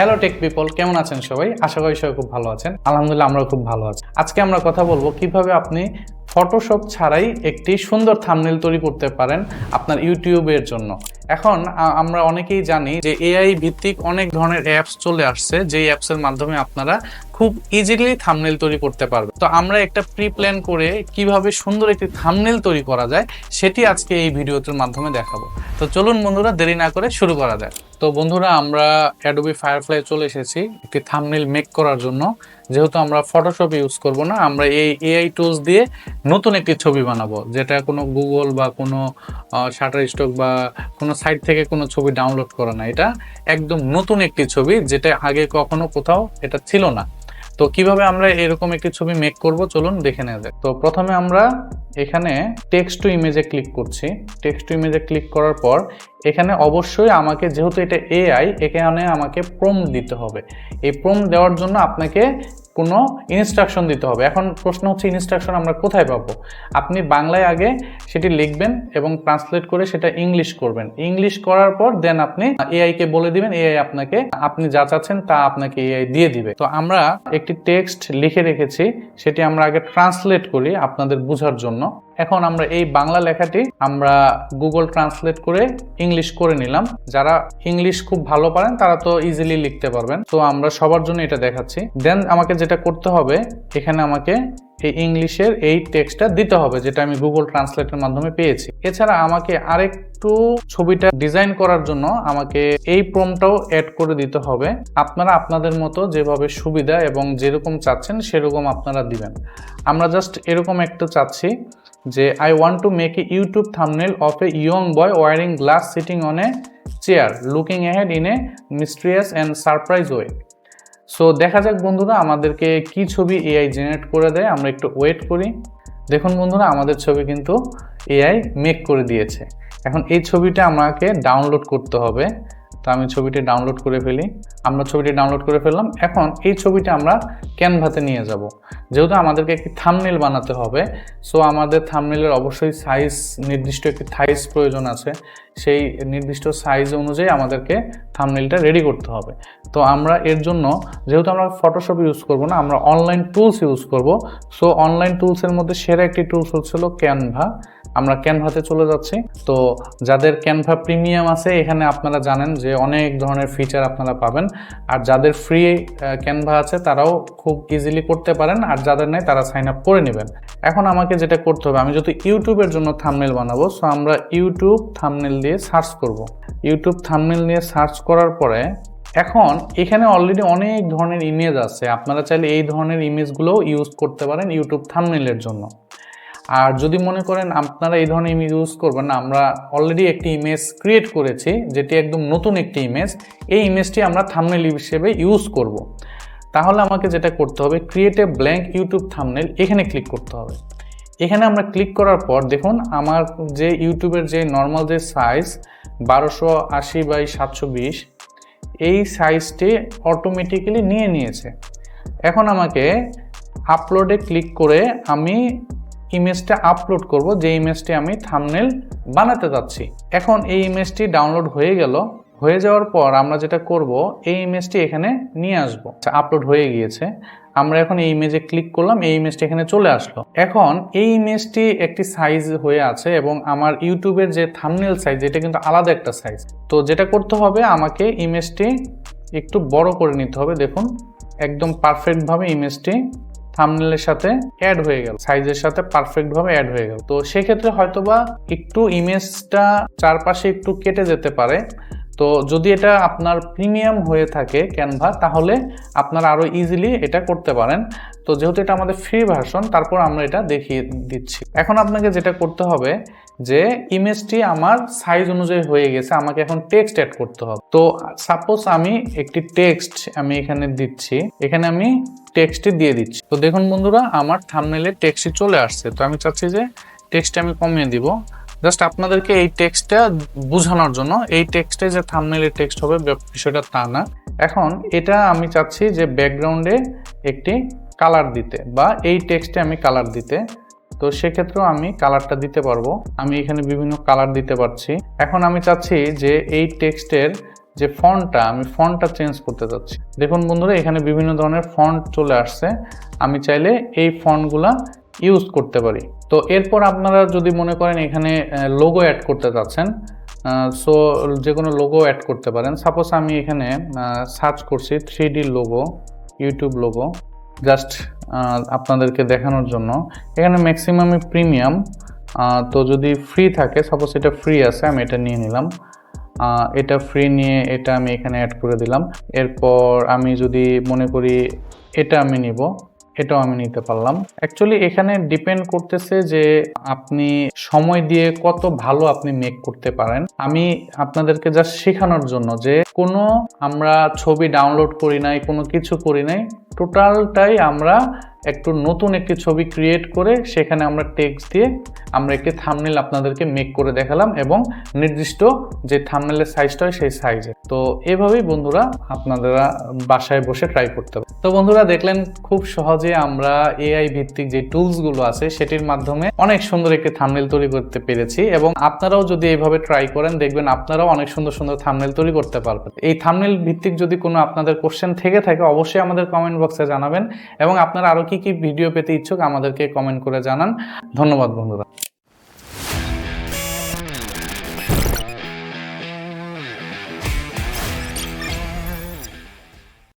Hello take people কেমন আছেন সবাই? আশা করি সবাই খুব ভালো আছেন। আলহামদুলিল্লাহ, আমরাও খুব ভালো আছি। আজকে আমরা কথা বলব কীভাবে আপনি ফটোশপ ছাড়াই একটি সুন্দর থামনেল তৈরি করতে পারেন আপনার ইউটিউবের জন্য। এখন আমরা অনেকেই জানি যে এআই ভিত্তিক অনেক ধরনের অ্যাপস চলে আসছে, যেই অ্যাপসের মাধ্যমে আপনারা খুব ইজিলি থামনেল তৈরি করতে পারবেন। তো আমরা একটা প্রি প্ল্যান করে কীভাবে সুন্দর একটি থামনেল তৈরি করা যায়, সেটি আজকে এই ভিডিওটির মাধ্যমে দেখাবো। তো চলুন বন্ধুরা, দেরি না করে শুরু করা যাক। তো বন্ধুরা, আমরা অ্যাডোবি ফায়ারফ্লাই চলে এসেছি একটি থামনিল মেক করার জন্য। যেহেতু আমরা ফটোশপ ইউজ করব না, আমরা এই এআই টুলস দিয়ে নতুন একটি ছবি বানাবো, যেটা কোনো গুগল বা কোনো শাটার স্টক বা কোনো সাইট থেকে কোনো ছবি ডাউনলোড করা না। এটা একদম নতুন একটি ছবি, যেটা আগে কখনো কোথাও এটা ছিল না। তো কীভাবে আমরা এরকম একটি ছবি মেক করব? চলুন দেখে নেওয়া যাক। তো প্রথমে আমরা এখানে টেক্সট টু ইমেজে ক্লিক করছি। টেক্সট টু ইমেজে ক্লিক করার পর এখানে অবশ্যই আমাকে, যেহেতু এটা এআই এখানে আমাকে প্রম দিতে হবে। এই প্রম দেওয়ার জন্য আপনাকে কোনো ইনস্ট্রাকশন দিতে হবে। এখন প্রশ্ন হচ্ছে ইনস্ট্রাকশন আমরা কোথায় পাবো? আপনি বাংলায় আগে সেটি লিখবেন এবং ট্রান্সলেট করে সেটা ইংলিশ করবেন। ইংলিশ করার পর দেন আপনি এআইকে বলে দিবেন। এআই আপনাকে, আপনি যা চাচ্ছেন তা আপনাকে এআই দিয়ে দিবে। তো আমরা একটি টেক্সট লিখে রেখেছি। সেটি আমরা আগে ট্রান্সলেট করি আপনাদের বোঝার জন্য। এখন আমরা এই বাংলা লেখাটি আমরা গুগল ট্রান্সলেট করে ইংলিশ করে নিলাম। যারা ইংলিশ খুব ভালো পারেন, তারা তো ইজিলি লিখতে পারবেন। তো আমরা সবার জন্য এটা দেখাচ্ছি। দেন আমাকে যেটা করতে হবে, এখানে আমাকে এই ইংলিশের এই টেক্সটটা দিতে হবে, যেটা আমি গুগল ট্রান্সলেটের মাধ্যমে পেয়েছি। এছাড়া আমাকে আরেকটু ছবিটা ডিজাইন করার জন্য আমাকে এই প্রমটাও অ্যাড করে দিতে হবে। আপনারা আপনাদের মতো যেভাবে সুবিধা এবং যেরকম চাচ্ছেন, সেরকম আপনারা দিবেন। আমরা জাস্ট এরকম একটা চাচ্ছি। যে I want to make a YouTube thumbnail of a young boy wearing glass sitting on a chair looking ahead in a mysterious and surprise way so দেখা যাক বন্ধুরা আমাদেরকে কি ছবি এআই জেনারেট করে দেয়, আমরা একটু ওয়েট করি। দেখুন বন্ধুরা, আমাদের ছবি কিন্তু এআই মেক করে দিয়েছে। এখন এই ছবিটা আমাকে ডাউনলোড করতে হবে। তো আমি ছবিটি ডাউনলোড করে ফেলি। আমরা ছবিটি ডাউনলোড করে ফেললাম। এখন এই ছবিটা আমরা ক্যানভাতে নিয়ে যাব। যেহেতু আমাদেরকে একটি থামনেল বানাতে হবে সো আমাদের থামনেলের অবশ্যই সাইজ নির্দিষ্ট একটি সাইজ প্রয়োজন আছে। সেই নির্দিষ্ট সাইজ অনুযায়ী আমাদেরকে থামনেলটা রেডি করতে হবে। তো আমরা এর জন্য, যেহেতু আমরা ফটোশপ ইউজ করব না, আমরা অনলাইন টুলস ইউজ করব। সো অনলাইন টুলসের মধ্যে সেরা একটি টুলস হচ্ছিল ক্যানভা আমরা ক্যানভাতে চলে যাচ্ছি। তো যাদের ক্যানভা প্রিমিয়াম আছে, এখানে আপনারা জানেন যে অনেক ধরনের ফিচার আপনারা পাবেন। আর যাদের ফ্রি ক্যানভা আছে, তারাও খুব ইজিলি করতে পারেন। আর যাদের নাই, তারা সাইন আপ করে নেবেন। এখন আমাকে যেটা করতে হবে, আমি যদি ইউটিউবের জন্য থামনেল বানাবো সো আমরা ইউটিউব থামনেল দিয়ে সার্চ করব। ইউটিউব থামনেল নিয়ে সার্চ করার পরে, এখন এখানে অলরেডি অনেক ধরনের ইমেজ আছে। আপনারা চাইলে এই ধরনের ইমেজগুলোও ইউজ করতে পারেন ইউটিউব থামনেলের জন্য। আর যদি মনে করেন আপনারা এই ধরনের ইমেজ ইউজ করবেন না, আমরা অলরেডি একটি ইমেজ ক্রিয়েট করেছি, যেটি একদম নতুন একটি ইমেজ এই ইমেজটি আমরা থামনেল হিসেবে ইউজ করব। তাহলে আমাকে যেটা করতে হবে create a blank YouTube thumbnail এখানে ক্লিক করতে হবে এখানে আমরা ক্লিক করার পর দেখুন, আমার যে ইউটিউবের যে নর্মাল যে সাইজ বারোশো আশি বাই সাতশো বিশ, এই সাইজটি অটোমেটিক্যালি নিয়ে নিয়েছে এখন আমাকে আপলোডে ক্লিক করে আমি ইমেজটা আপলোড করব, যে ইমেজটি আমি থামনেল বানাতে যাচ্ছি। এখন এই ইমেজটি ডাউনলোড হয়ে গেল। হয়ে যাওয়ার পর আমরা যেটা করব, এই ইমেজটি এখানে নিয়ে আসব। আপলোড হয়ে গিয়েছে। আমরা এখন এই ইমেজে ক্লিক করলাম, এই ইমেজটি এখানে চলে আসলো। এখন এই ইমেজটি একটি সাইজ হয়ে আছে এবং আমার ইউটিউবের যে থামনেল সাইজ এটা কিন্তু আলাদা একটা সাইজ তো যেটা করতে হবে, আমাকে ইমেজটি একটু বড় করে নিতে হবে। দেখুন, একদম পারফেক্টভাবে ইমেজটি থামনেলের সাথে অ্যাড হয়ে গেল। সাইজের সাথে পারফেক্ট ভাবে অ্যাড হয়ে গেল। তো সেক্ষেত্রে হয়তোবা একটু ইমেজটা চারপাশে একটু কেটে যেতে পারে। তো যদি এটা আপনার প্রিমিয়াম হয়ে থাকে ক্যানভা তাহলে আপনারা আরও ইজিলি এটা করতে পারেন। তো যেহেতু এটা আমাদের ফ্রি ভার্সন তারপর আমরা এটা দেখিয়ে দিচ্ছি। এখন আপনাকে যেটা করতে হবে যে ইমেজটি আমার সাইজ অনুযায়ী হয়ে গেছে, আমাকে এখন টেক্সট অ্যাড করতে হবে। তো সাপোজ আমি একটি টেক্সট আমি এখানে দিচ্ছি, এখানে আমি টেক্সটটি দিয়ে দিচ্ছি। তো দেখুন বন্ধুরা, আমার থামনেলে টেক্সটটি চলে আসছে। তো আমি চাচ্ছি যে টেক্সটটা আমি কমিয়ে দিব। জাস্ট আপনাদেরকে এই টেক্সটটা বোঝানোর জন্য, এই টেক্সটে যে থামনেলের টেক্সট হবে বিষয়টা তা না। এখন এটা আমি চাচ্ছি যে ব্যাকগ্রাউন্ডে একটি কালার দিতে বা এই টেক্সটে আমি কালার দিতে। তো সেক্ষেত্রেও আমি কালারটা দিতে পারব। আমি এখানে বিভিন্ন কালার দিতে পারছি। এখন আমি চাচ্ছি যে এই টেক্সটের যে ফন্টটা আমি ফন্টটা চেঞ্জ করতে চাচ্ছি। দেখুন বন্ধুরা, এখানে বিভিন্ন ধরনের ফন্ট চলে আসছে। আমি চাইলে এই ফন্টগুলা ইউজ করতে পারি। তো এরপর আপনারা যদি মনে করেন এখানে লোগো অ্যাড করতে চাচ্ছেন সো যে কোনো লোগো অ্যাড করতে পারেন। সাপোজ আমি এখানে সার্চ করছি three logo YouTube logo just আপনাদেরকে দেখানোর জন্য। এখানে ম্যাক্সিমামই প্রিমিয়াম তো যদি ফ্রি থাকে সাপোজ এটা ফ্রি আছে, আমি এটা নিয়ে নিলাম। এটা ফ্রি নিয়ে এটা আমি এখানে অ্যাড করে দিলাম। এরপর আমি যদি মনে করি এটা আমি নিব এটাও আমি নিতে পারলাম। অ্যাকচুয়ালি এখানে ডিপেন্ড করতেছে যে আপনি সময় দিয়ে কত ভালো আপনি মেক করতে পারেন। আমি আপনাদেরকে জাস্ট শেখানোর জন্য যে কোনো আমরা ছবি ডাউনলোড করি নাই, কোনো কিছু করি নাই টোটালটাই আমরা একটু নতুন একটি ছবি ক্রিয়েট করে সেখানে আমরা টেক্সট দিয়ে আমরা একটি থামনেল আপনাদেরকে মেক করে দেখালাম এবং নির্দিষ্ট যে থামনেলের সাইজটা হয় সেই সাইজে তো এভাবেই বন্ধুরা আপনারা বাসায় বসে ট্রাই করতে পারেন। তো বন্ধুরা দেখলেন খুব সহজে আমরা এআই ভিত্তিক যে টুলসগুলো আছে সেটির মাধ্যমে অনেক সুন্দর একটি থামনেল তৈরি করতে পেরেছি এবং আপনারাও যদি এইভাবে ট্রাই করেন দেখবেন আপনারাও অনেক সুন্দর সুন্দর থামনেল তৈরি করতে পারবেন। এই থামনেল ভিত্তিক যদি কোনো আপনাদের কোশ্চেন থেকে থাকে অবশ্যই আমাদের কমেন্ট বক্সে জানাবেন এবং আপনারা আরও কি কি ভিডিও পেতে ইচ্ছুক আমাদেরকে কমেন্ট করে জানান। ধন্যবাদ বন্ধুরা।